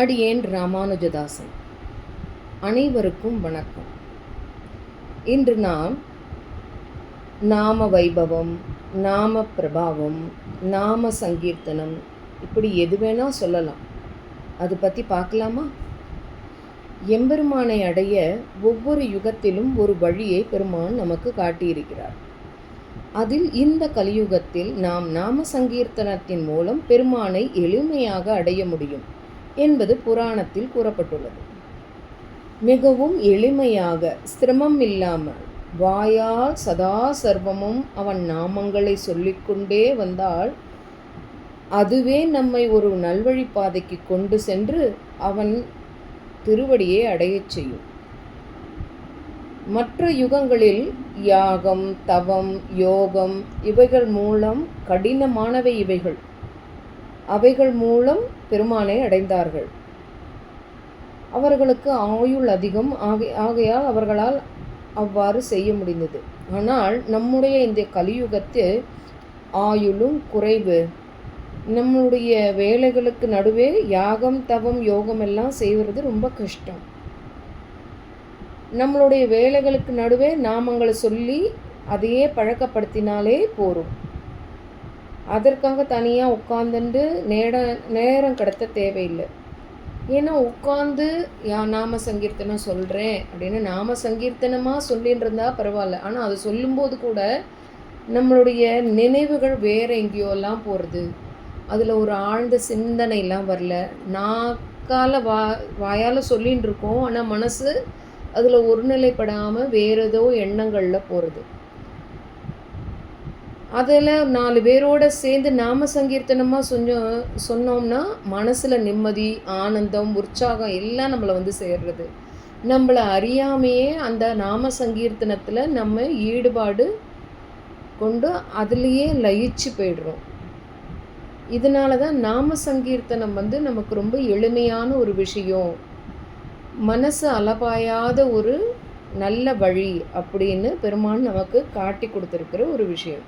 அடியேன் ராமானுஜதாசன். அனைவருக்கும் வணக்கம். இன்று நாம் நாம வைபவம் நாம பிரபாவம் நாம சங்கீர்த்தனம் இப்படி எது வேணால் சொல்லலாம். அது பற்றி பார்க்கலாமா? எம்பெருமானை அடைய ஒவ்வொரு யுகத்திலும் ஒரு வழியை பெருமான் நமக்கு காட்டியிருக்கிறார். அதில் இந்த கலியுகத்தில் நாம் நாம சங்கீர்த்தனத்தின் மூலம் பெருமானை எளிமையாக அடைய முடியும். என்பது புராணத்தில் கூறப்பட்டுள்ளது. மிகவும் எளிமையாக சிரமம் இல்லாமல் வாயால் சதா சர்வமும் அவன் நாமங்களை சொல்லிக்கொண்டே வந்தால் அதுவே நம்மை ஒரு நல்வழி பாதைக்கு கொண்டு சென்று அவன் திருவடியை அடையச் செய்யும். மற்ற யுகங்களில் யாகம் தவம் யோகம் இவைகள் மூலம் கடினமானவை இவைகள். அவைகள் மூலம் பெருமானை அடைந்தார்கள். அவர்களுக்கு ஆயுள் அதிகம். ஆகை ஆகையால் அவர்களால் அவ்வாறு செய்ய முடிந்தது. ஆனால் நம்முடைய இந்த கலியுகத்தில் ஆயுளும் குறைவு. நம்முடைய வேலைகளுக்கு நடுவே யாகம் தவம் யோகம் எல்லாம் செய்வது ரொம்ப கஷ்டம். நம்மளுடைய வேலைகளுக்கு நடுவே நாமங்களை சொல்லி அதையே பழக்கப்படுத்தினாலே போகும் அதற்காக தனியாக உட்காந்துண்டு நேரம் நேரம் கடத்த தேவையில்லை. ஏன்னா உட்காந்து யா நாம சங்கீர்த்தனம் சொல்கிறேன் அப்படின்னு நாம சங்கீர்த்தனமாக சொல்லின்றிருந்தா பரவாயில்ல. ஆனால் அது சொல்லும்போது கூட நம்மளுடைய நினைவுகள் வேறு எங்கேயோலாம் போகிறது அதில் ஒரு ஆழ்ந்த சிந்தனைலாம் வரல. நாக்கால் வா வாயால் சொல்லின்னு இருக்கோம் ஆனால் மனசு அதில் ஒருநிலைப்படாமல் வேறு ஏதோ எண்ணங்களில் போகிறது அதில் நாலு பேரோட சேர்ந்து நாம சங்கீர்த்தனமாக சொன்னோம் சொன்னோம்னா மனசில் நிம்மதி ஆனந்தம் உற்சாகம் எல்லாம் நம்மளை வந்து சேர்றது. நம்மளை அறியாமையே அந்த நாம சங்கீர்த்தனத்தில் நம்ம ஈடுபாடு கொண்டு அதுலேயே லயிச்சு போயிடுறோம். இதனால தான் நாம சங்கீர்த்தனம் வந்து நமக்கு ரொம்ப எளிமையான ஒரு விஷயம். மனசு அலபாயாத ஒரு நல்ல வழி அப்படின்னு பெருமான் நமக்கு காட்டி கொடுத்துருக்கிற ஒரு விஷயம்.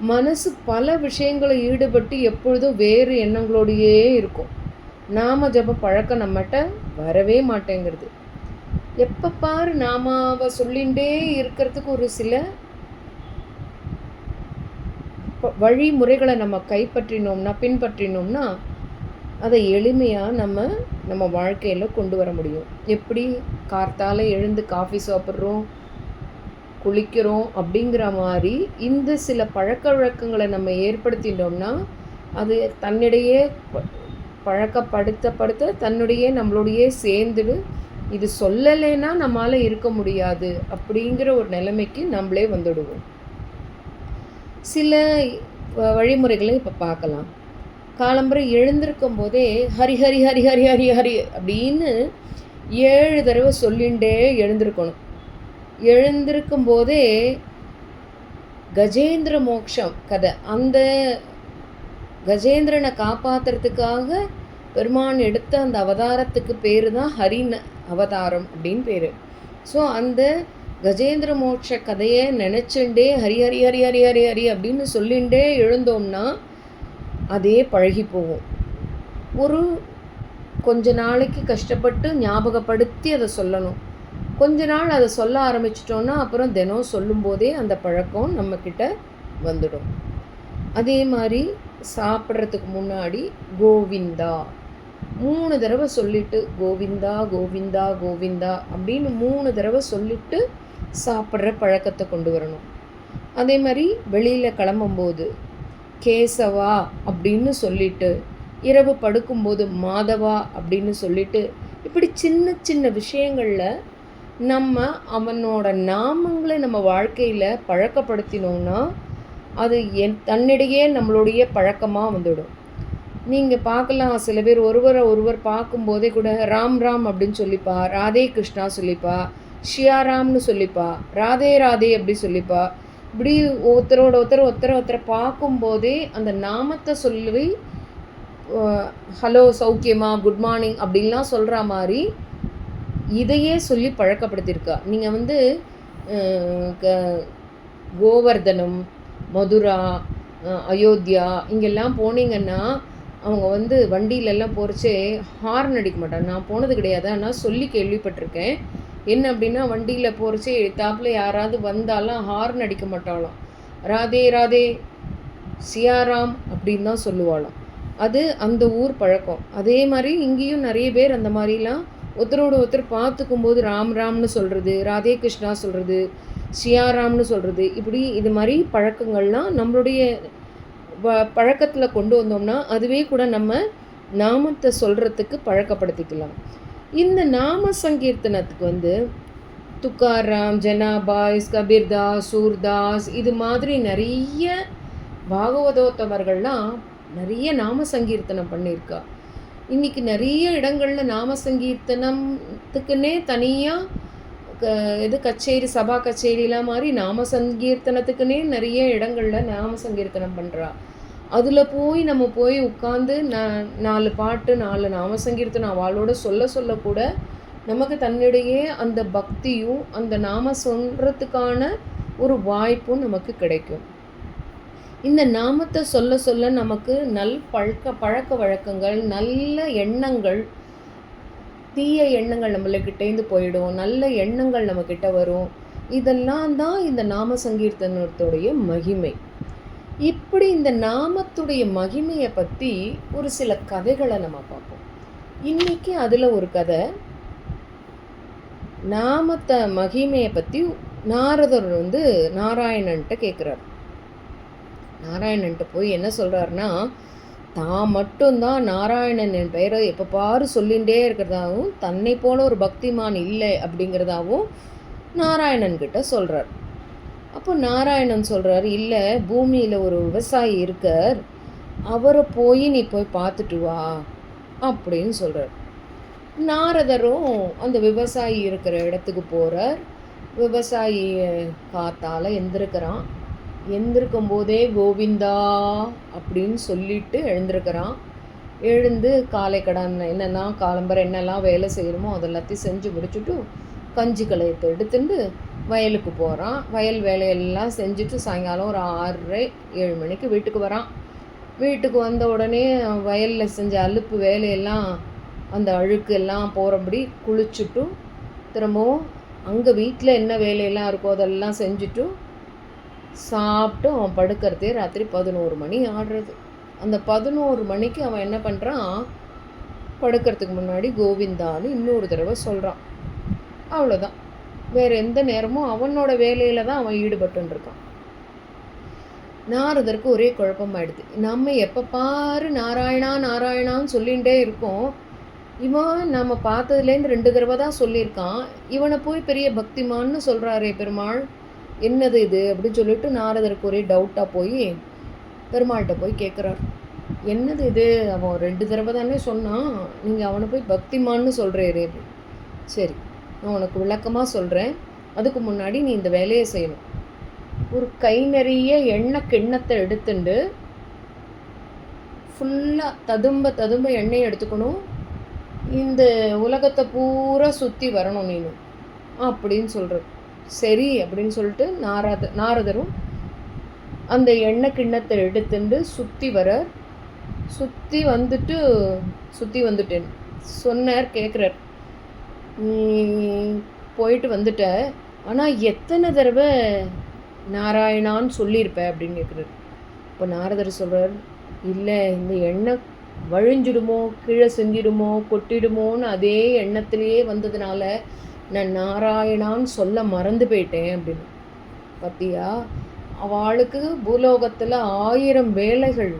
மனசு பல விஷயங்களை ஈடுபட்டு எப்பொழுதும் வேறு எண்ணங்களோடையே இருக்கும். நாம ஜப பழக்கம் நம்மகிட்ட வரவே மாட்டேங்கிறது. எப்போ பாரு நாமாவை சொல்லிகிட்டே இருக்கிறதுக்கு ஒரு சில வழிமுறைகளை நம்ம கைப்பற்றினோம்னா பின்பற்றினோம்னா அதை எளிமையாக நம்ம நம்ம வாழ்க்கையில் கொண்டு வர முடியும். எப்படி? கார்த்தால் எழுந்து காஃபி சாப்பிட்றோம். குளிக்கிறோம் அப்படிங்கிற மாதிரி இந்த சில பழக்க வழக்கங்களை நம்ம ஏற்படுத்திட்டோம்னா அது தன்னிடையே பழக்கப்படுத்தப்படுத்த தன்னுடைய நம்மளோடையே சேர்ந்துடு இது சொல்லலைன்னா நம்மளால் இருக்க முடியாது அப்படிங்கிற ஒரு நிலைமைக்கு நம்மளே வந்துடுவோம். சில வழிமுறைகளை இப்போ பார்க்கலாம். காலம்பரை எழுந்திருக்கும் போதே ஹரி ஹரி ஹரி ஹரி ஹரி ஹரி அப்படின்னு ஏழு தடவை சொல்லிண்டே எழுந்திருக்கணும். எழுந்திருக்கும் போதே கஜேந்திர மோக்ஷம் கதை. அந்த கஜேந்திரனை காப்பாற்றுறதுக்காக பெருமான் எடுத்த அந்த அவதாரத்துக்கு பேர் தான் ஹரின் அவதாரம் அப்படின்னு பேர். ஸோ அந்த கஜேந்திர மோட்ச கதையை நினச்சுண்டே ஹரி ஹரி ஹரி ஹரி ஹரி ஹரி அப்படின்னு சொல்லிண்டே எழுந்தோம்னா அதே பழகி போகும். ஒரு கொஞ்ச நாளைக்கு கஷ்டப்பட்டு ஞாபகப்படுத்தி அதை சொல்லணும். கொஞ்ச நாள் அதை சொல்ல ஆரம்பிச்சிட்டோன்னா அப்புறம் தினம் சொல்லும்போதே அந்த பழக்கம் நம்மக்கிட்ட வந்துடும். அதே மாதிரி சாப்பிட்றதுக்கு முன்னாடி கோவிந்தா. மூணு தடவை சொல்லிட்டு கோவிந்தா கோவிந்தா கோவிந்தா அப்படின்னு மூணு தடவை சொல்லிட்டு சாப்பிட்ற பழக்கத்தை கொண்டு வரணும். அதே மாதிரி வெளியில் கிளம்பும்போது கேசவா அப்படின்னு சொல்லிட்டு இரவு படுக்கும்போது மாதவா அப்படின்னு சொல்லிட்டு இப்படி சின்ன சின்ன விஷயங்களில் நம்ம அவனோட நாமங்களை நம்ம வாழ்க்கையில் பழக்கப்படுத்தினோம்னா அது என் தன்னிடையே நம்மளுடைய பழக்கமாக வந்துடும். நீங்கள் பார்க்கலாம் சில பேர் ஒருவரை ஒருவர் பார்க்கும்போதே கூட ராம் ராம் அப்படின்னு சொல்லிப்பா ராதே கிருஷ்ணா சொல்லிப்பா ஷியாராம்னு சொல்லிப்பா ராதே ராதே அப்படி சொல்லிப்பா. இப்படி ஒருத்தரோட ஒருத்தர் ஒருத்தரை ஒருத்தரை பார்க்கும்போதே அந்த நாமத்தை சொல்லி ஹலோ சௌக்கியமா குட் மார்னிங் அப்படின்லாம் சொல்கிற மாதிரி இதையே சொல்லி பழக்கப்படுத்தியிருக்கா. நீங்கள் வந்து கோவர்தனம் மதுரா அயோத்தியா இங்கெல்லாம் போனீங்கன்னா அவங்க வந்து வண்டியிலெல்லாம் போகிறச்சே ஹார்ன் அடிக்க மாட்டாங்க நான் போனது கிடையாது. ஆனால் சொல்லி கேள்விப்பட்டிருக்கேன். என்ன அப்படின்னா வண்டியில் போகிறச்சே தாப்பில் யாராவது வந்தாலும் ஹார்ன் அடிக்க மாட்டாளாம். ராதே ராதே சியாராம் அப்படின்னு தான் சொல்லுவாளாம். அது அந்த ஊர் பழக்கம். அதே மாதிரி இங்கேயும் நிறைய பேர் அந்த மாதிரிலாம் ஒருத்தரோட ஒருத்தர் பார்த்துக்கும் போது ராம் ராம்னு சொல்கிறது ராதே கிருஷ்ணா சொல்கிறது சியாராம்னு சொல்கிறது இப்படி இது மாதிரி பழக்கங்கள்லாம் நம்மளுடைய வ பழக்கத்தில் கொண்டு வந்தோம்னா அதுவே கூட நம்ம நாமத்தை சொல்கிறதுக்கு பழக்கப்படுத்திக்கலாம். இந்த நாம சங்கீர்த்தனத்துக்கு வந்து துக்காராம் ஜனாபாய்ஸ் கபீர்தாஸ் சூர்தாஸ் இது மாதிரி நிறைய பாகவதோத்தமர்கள்லாம் நிறைய நாம சங்கீர்த்தனம் பண்ணியிருக்கா. இன்றைக்கி நிறைய இடங்களில் நாம சங்கீர்த்தனத்துக்குன்னே தனியாக க இது கச்சேரி சபா கச்சேரிலாம் மாதிரி நாம சங்கீர்த்தனத்துக்குன்னே நிறைய இடங்களில் நாம சங்கீர்த்தனம் பண்ணுறா அதில் போய் நம்ம போய் உட்காந்து ந நாலு பாட்டு நாலு நாம சங்கீர்த்தனம் அவளோட சொல்ல சொல்ல கூட நமக்கு தன்னிடையே அந்த பக்தியும் அந்த நாம சொல்கிறதுக்கான ஒரு வாய்ப்பும் நமக்கு கிடைக்கும். இந்த நாமத்தை சொல்ல சொல்ல நமக்கு நல் பழக்க பழக்க வழக்கங்கள் நல்ல எண்ணங்கள் தீய எண்ணங்கள் நம்மளுக்கிட்டேருந்து போயிடும் நல்ல எண்ணங்கள் நம்மக்கிட்ட வரும். இதெல்லாம் தான் இந்த நாம சங்கீர்த்தனத்துடைய மகிமை. இப்படி இந்த நாமத்துடைய மகிமையை பற்றி ஒரு சில கதைகளை நம்ம பார்ப்போம் இன்னைக்கு அதில் ஒரு கதை நாமத்தை மகிமையை பற்றி நாரதர் வந்து நாராயணன்ட்ட கேட்குறாரு நாராயணன்ட்டு போய் என்ன சொல்கிறாருன்னா தான் மட்டும்தான் நாராயணன் என் பெயரை எப்போ பாரு சொல்லிகிட்டே இருக்கிறதாவும் தன்னை போல ஒரு பக்திமான் இல்லை அப்படிங்கிறதாவும் நாராயணன் கிட்ட சொல்கிறார் அப்போ நாராயணன் சொல்கிறார் இல்லை பூமியில் ஒரு விவசாயி இருக்கார். அவரை போய் நீ போய் பார்த்துட்டு வா அப்படின்னு சொல்கிறார் நாரதரும் அந்த விவசாயி இருக்கிற இடத்துக்கு போகிறார் விவசாயி காத்தால் எந்திருக்கிறான். எந்திருக்கும் போதே கோவிந்தா அப்படின்னு சொல்லிட்டு எழுந்திருக்கிறான். எழுந்து காலை கடன் என்னென்னா காலம்பரை என்னெல்லாம் வேலை செய்யணுமோ அதெல்லாத்தையும் செஞ்சு முடிச்சுட்டு கஞ்சி கலையத்தை எடுத்துட்டு வயலுக்கு போகிறான் வயல் வேலையெல்லாம் செஞ்சுட்டு சாயங்காலம் ஒரு ஆறரை ஏழு மணிக்கு வீட்டுக்கு வரான். வீட்டுக்கு வந்த உடனே வயலில் செஞ்ச அலுப்பு வேலையெல்லாம் அந்த அழுக்கு எல்லாம் போகிறபடி குளிச்சுட்டு திரும்பவும் அங்கே வீட்டில் என்ன வேலையெல்லாம் இருக்கோ அதெல்லாம் செஞ்சுட்டு சாப்பிட்டு அவன் படுக்கிறதே ராத்திரி பதினோரு மணி ஆடுறது. அந்த பதினோரு மணிக்கு அவன் என்ன பண்ணுறான் படுக்கிறதுக்கு முன்னாடி கோவிந்தான்னு இன்னொரு தடவை சொல்கிறான் அவ்வளோதான் வேறு எந்த நேரமும் அவனோட வேலையில் தான் அவன் ஈடுபட்டுருக்கான் நாரதற்கு ஒரே குழப்பமாயிடுது. நம்ம எப்போ பாரு நாராயணா நாராயணான்னு சொல்லிகிட்டே இருக்கோம். இவன் நம்ம பார்த்ததுலேருந்து ரெண்டு தடவை தான் சொல்லியிருக்கான். இவனை போய் பெரிய பக்திமான்னு சொல்கிறாரே பெருமாள். என்னது இது? அப்படின்னு சொல்லிட்டு நாரதருக்கு ஒரே டவுட்டாக போய் பெருமாள்கிட்ட போய் கேட்குறார் என்னது இது? அவன் ரெண்டு தடவை தானே சொன்னான். நீங்கள் அவனை போய் பக்திமான்னு சொல்கிறேரு சரி நான் உனக்கு விளக்கமாக சொல்கிறேன் அதுக்கு முன்னாடி நீ இந்த வேலையை செய்யணும். ஒரு கை நிறைய எண்ணெய் கிண்ணத்தை எடுத்துண்டு ஃபுல்லாக ததும்ப ததும்ப எண்ணெய் எடுத்துக்கணும். இந்த உலகத்தை பூரா சுற்றி வரணும் நீனு. அப்படின்னு சொல்கிறது சரி அப்படின்னு சொல்லிட்டு நாரத நாரதரும் அந்த எண்ணெய் கிண்ணத்தை எடுத்துட்டு சுற்றி வர சுற்றி வந்துட்டு சுற்றி வந்துட்டேன். சொன்னார் கேட்குறார் போயிட்டு வந்துட்ட. ஆனால் எத்தனை தடவை நாராயணான்னு சொல்லியிருப்பேன் அப்படின்னு கேட்குறாரு இப்போ நாரதர் சொல்கிறார் இல்லை இந்த எண்ணெய் வழிஞ்சிடுமோ கீழே செஞ்சிடுமோ கொட்டிடுமோன்னு அதே எண்ணத்துலேயே வந்ததுனால நான் நாராயணான்னு சொல்ல மறந்து போயிட்டேன் அப்படின்னு. பார்த்தியா அவளுக்கு பூலோகத்தில் ஆயிரம் வேலைகள்.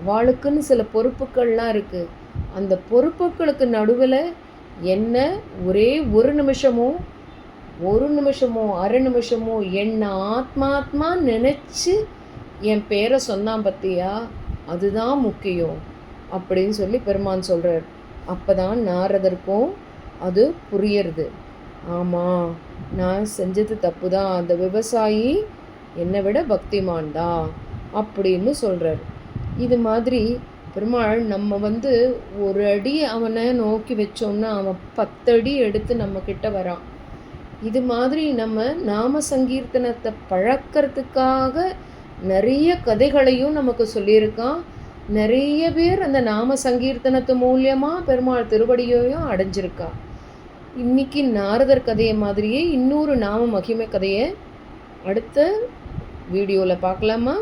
அவளுக்குன்னு சில பொறுப்புகள்லாம் இருக்குது அந்த பொறுப்புகளுக்கு நடுவில் என்ன? ஒரே ஒரு நிமிஷமோ ஒரு நிமிஷமோ அரை நிமிஷமோ என்ன ஆத்மாத்மா நினச்சி என் பேரை சொன்னான் பத்தியா? அதுதான் முக்கியம் அப்படின்னு சொல்லி பெருமான் சொல்கிறார் அப்போ தான் நாரதற்கும் அது புரியறது. ஆமாம் நான் செஞ்சது தப்பு தான் அந்த விவசாயி என்னை விட பக்திமான் தான் அப்படின்னு சொல்கிறார் இது மாதிரி பெருமாள் நம்ம வந்து ஒரு அடி அவனை நோக்கி வச்சோம்னா அவன் பத்தடி எடுத்து நம்மக்கிட்ட வரான். இது மாதிரி நம்ம நாம சங்கீர்த்தனத்தை பழக்கிறதுக்காக நிறைய கதைகளையும் நமக்கு சொல்லியிருக்கான். நிறைய பேர் அந்த நாம சங்கீர்த்தனத்து மூலியமாக பெருமாள் திருவடியையும் அடைஞ்சிருக்கா இன்னைக்கு நாரதர் கதையை மாதிரியே இன்னொரு நாம மகிமை கதையை அடுத்த வீடியோவில் பார்க்கலாமா?